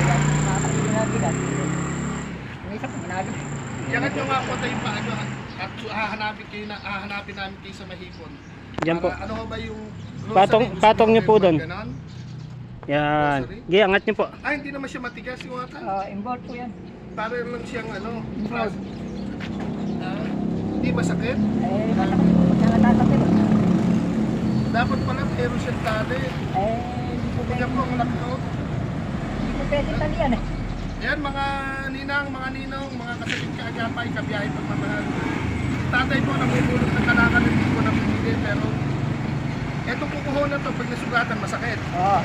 yan. Nakakasili na bigat. Yung isa po, ginagawa. Yangat nyo nga po tayo paano at su- hahanapin kayo na hahanapin namin kayo sa Mahipon. Diyan po. Para ano ba yung grocery? Patong- Gusto patong mo niyo po doon. ganon? Yan. Gi, angat niyo po. Ah, hindi naman siya matigas yung ata. Ah, involved po yan. Para lang siyang ano, Involved. pras. Ah, hindi masakit. Eh, masakit po. Kaya natatapil. Dapat pala meron siyang tali. Eh, hindi po Kaya pwede. po ang lakot. Hindi po pwede talian eh. Ayan mga ninang, mga ninong, mga kasabit kaagapay, kabiyahe pagmamahal. Tatay po namumulot ng kalakan hindi ko napipili pero etong kukuho na to pag nasugatan masakit. Oo.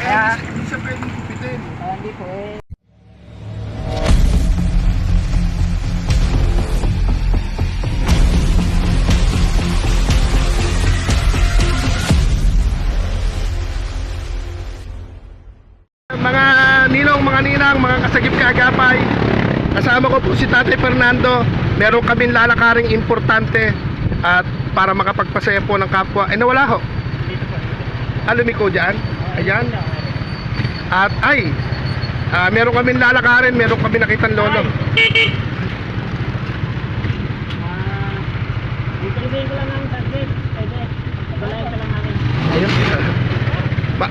Kaya Kaya, hindi, hindi siya pwedeng kupitin. ah, hindi po eh. Ninong, mga kasagip kaagapay, kasama ko po si Tatay Fernando. Meron kaming lalakaring importante at para makapagpasaya po ng kapwa. Eh nawala ho. Alumiko dyan. Ayan. At ay, ah, meron kaming lalakarin, meron kami nakitang lolo. Ko. Ayun. Ba,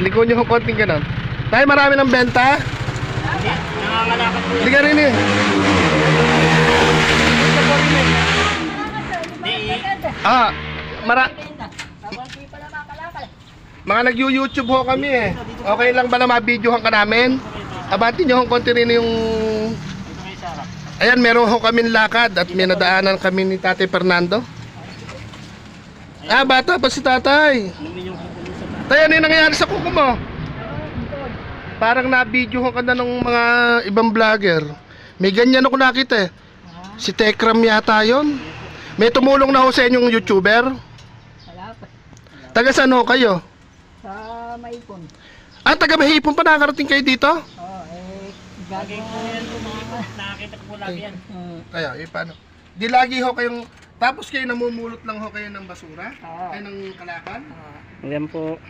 liko nyo kung konting ganon. Tayo marami ng benta. Hindi. Nangangalakad po Hindi ka rin eh. Ah, mara mga nag-YouTube ho kami eh. Okay lang ba na ma-videohan ka namin? Abati nyo kung konti rin yung... Ayan, meron ho kami lakad at may nadaanan kami ni Tatay Fernando. Ah, bata pa si tatay. Tayo, ano yung nangyayari sa kuko mo? Parang na-videohan ka na ng mga ibang vlogger. May ganyan ako nakita eh. Si Tekram yata yon. May tumulong na ho sa inyong YouTuber. Wala pa. Taga saan ho kayo? Sa maipon. Ah, taga Mahipon pa nakarating kayo dito? Oo, eh, Lagi ko yan ito. Nakakita ko po lagi yan. Hmm. Kaya, eh paano? Di lagi ho kayong, tapos kayo namumulot lang ho kayo ng basura? Oo. Kayo ng kalakan? Oo. Ayan po.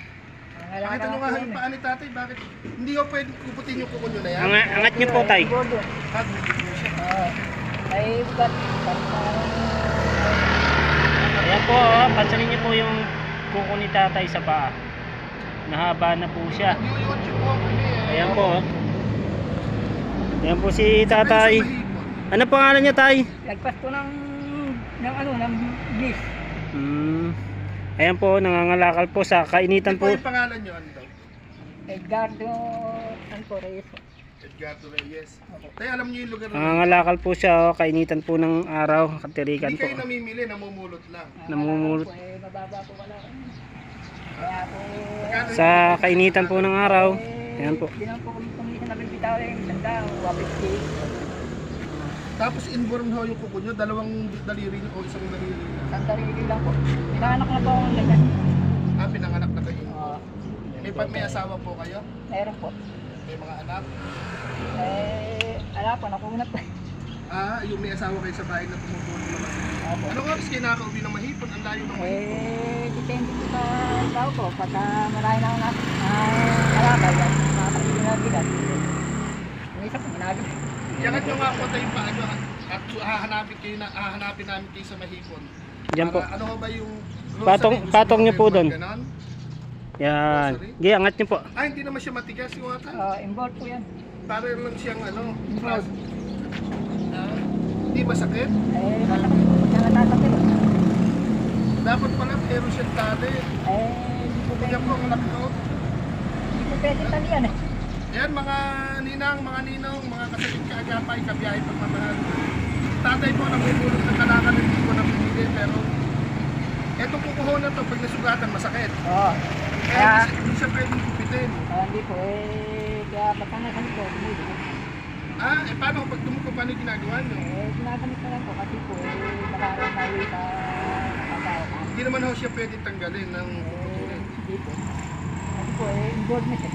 Ang Pakita nyo nga yung ni tatay, bakit? Hindi ho pwede kuputin yung kuko nyo na yan? Angat, angat niyo po tay. Ah, bibigyan siya. Oo. Ay, bukat. Ayan po. Oh. Pansinin niyo po yung kuko ni tatay sa paa. Nahaba na po siya. Eh. Ayan po. oh. Ayan po si tatay. Ano pangalan niya tay? Lagpas ko ng, ng ano, ng bis. Hmm. Ayan po, nangangalakal po sa kainitan Ano po po. yung pangalan nyo? Ano daw? Edgardo, ano po, Reyes. Edgardo Reyes. Tayo alam nyo yung lugar na Nangangalakal po siya, oh, kainitan po ng araw, katirikan Hindi po. kayo namimili, namumulot lang. Namumulot. Po, eh, mababa po wala. Kaya po, Magkano Sa kainitan po ng araw. eh, Ayan po. Di naman po kami kumisa na bibitaw yung isang dao, 150. Tapos inborn ho yung kuko nyo, dalawang daliri o isang daliri na. Isang darili lang po. Pinaanak na po akong ganyan. Ah, pinanganak na kayo. Oo. May, pa- may asawa po kayo? meron po. May mga anak? Eh, ala po, nakunat pa. Ah, yung may asawa kayo sa bahay na tumutulong naman. Opo. Anong oras kayo nakauwi ng mahipon? Ang layo ng mahipon. Eh, depende po sa tao ko. Pagka marami na ako na uh, kalakay, yan, makakasili na bigat. Yung isa po, ginagawa. Yangat nyo nga po tayo paano at su- hahanapin kayo na hahanapin namin kayo sa mahipon. Diyan po. Para ano ba yung? Patong- patong mo niyo po doon. ganon? Yan. Gi, angat niyo po. Ah, hindi naman siya matigas yung ata. Ah, involved po yan. Para lang siyang ano, Involved. Ah, hindi masakit. Eh, masakit po. Kaya natatapil. Dapat pala meron siyang tali. Eh, hindi po pwede. po ang lakot. Hindi po pwede talian eh. Ayan mga ninang, mga ninong, mga kasabit kaagapay, kabiyahe pagmamahal. Tatay po namumulot ng kalakan hindi ko napipili pero etong kukuho na to pag nasugatan masakit. Oo. Kaya Kaya, hindi, siya pwedeng kupitin. ah, hindi po eh. Kaya pagka nasan ko, bumili. Ah, eh paano pag dumuko paano ginagawa nyo? Eh, ginagamit na lang po kasi po eh, nakakamawi sa katao ka. Hindi naman ho siya pwedeng tanggalin ng Eh, puputulin. hindi po. Kasi po eh, involved na siya.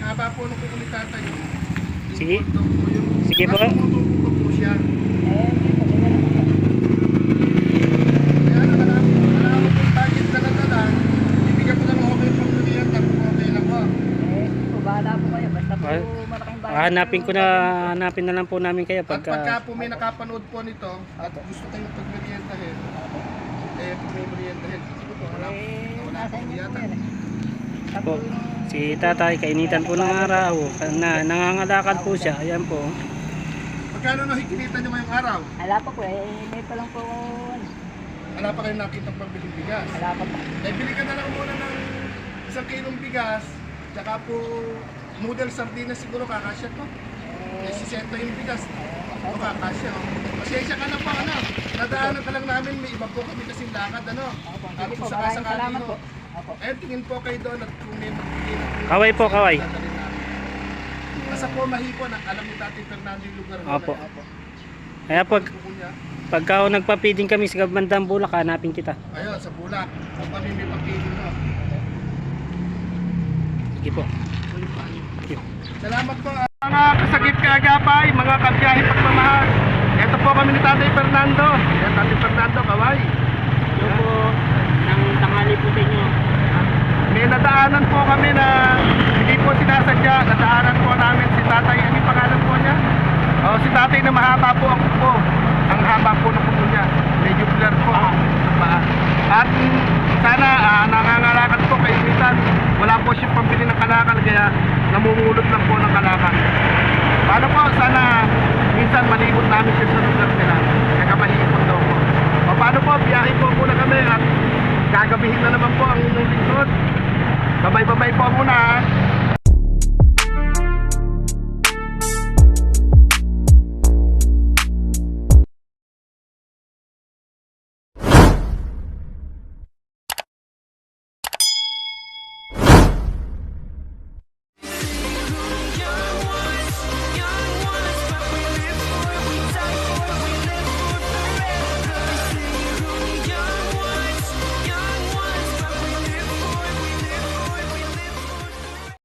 Haba po nung kukulit tatay. Sige. Po. Sige po. Tapos tumutubo po siya. Eh, po, ganyan lang po. Na alam, alam mo kung bakit dala-dala, ibigyan ko lang okay pang duliyan, tapos okay lang ho. Eh, po, bahala po kayo. Basta po Ah, malaking bahay. Hanapin ko na, hanapin na lang po namin kayo At pagka pagka... po may nakapanood po nito at gusto kayong pagmeriendahin, eh kung may meriendahin, wala, Eh, wala nasa po inyo po yata. yan eh. Po, si tatay, kainitan po ng araw. Na, nangangalakad po siya. Ayan po. Magkano na hikinita nyo ngayong araw? Wala pa po eh. May pa lang po. Wala pa kayong nakita pambiling bigas. Wala pa po. Eh, bili ka na lang muna ng isang kilong bigas, tsaka po noodle sardinas siguro kakasya to. Eh, 60 yung bigas. O kakasya. Oh. Pasensya ka na po, ano. Nadaanan ka lang namin, may iba po kami kasing lakad, ano. At sakasakali, salamat no. Po. Opo. Eh, tingin po kayo doon at kung may po. Kaway po, kaway. Basta po mahipon, ang alam ni Tati Fernando yung lugar mo Opo. yan. Kaya pag, pagka nagpa-feeding kami sa bandang bulak, hanapin kita. Ayun, sa bulak. Kung kami may papiling mo. Sige po. Sige. Salamat po. Mga kasagip kaagapay, mga kabiyahe pagmamahal. Ito po kami ni Tatay Fernando. Yan, Tatay Fernando, kaway. Po, tanghali po sa inyo. May nadaanan po kami na hindi po sinasadya. Nadaanan po namin si Tatay. Ano yung pangalan po niya? Oh, si Tatay na mahaba po ang kuko. Ang haba po ng kuko niya. Medyo blur po paa. At sana ah, nangangalakad po kay Mitan. Wala po siyang pambili ng kalakal kaya namumulot lang po ng kalakal. Paano po? Sana minsan